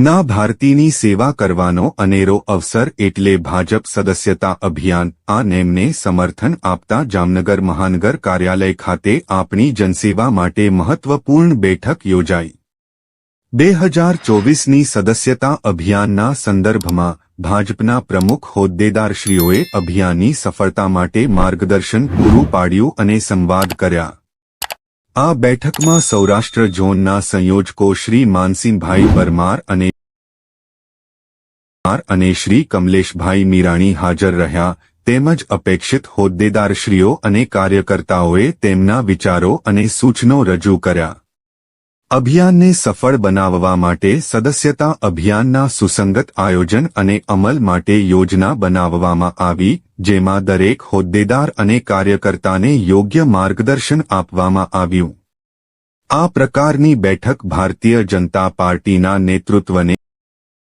ના ભારતીની સેવા કરવાનો અનેરો અવસર એટલે ભાજપ સદસ્યતા અભિયાન, આ નેમને સમર્થન આપતા જામનગર મહાનગર કાર્યાલય ખાતે આપણી જનસેવા માટે મહત્વપૂર્ણ બેઠક યોજાઈ. બે હજાર ચોવીસની સદસ્યતા અભિયાનના સંદર્ભમાં ભાજપના પ્રમુખ હોદ્દેદારશ્રીઓએ અભિયાનની સફળતા માટે માર્ગદર્શન પૂરું પાડ્યું અને સંવાદ કર્યા. આ બેઠકમાં સૌરાષ્ટ્ર ઝોનના સંયોજકો શ્રી માનસિંહભાઈ પરમાર અને અને શ્રી કમલેશભાઈ મીરાણી હાજર રહ્યા, તેમજ અપેક્ષિત હોદ્દેદારશ્રીઓ અને કાર્યકર્તાઓએ તેમના વિચારો અને સૂચનો રજૂ કર્યા. અભિયાનને સફળ બનાવવા માટે સદસ્યતા અભિયાનના સુસંગત આયોજન અને અમલ માટે યોજના બનાવવામાં આવી, જેમાં દરેક હોદ્દેદાર અને કાર્યકર્તાને યોગ્ય માર્ગદર્શન આપવામાં આવ્યું. આ પ્રકારની બેઠક ભારતીય જનતા પાર્ટીના નેતૃત્વને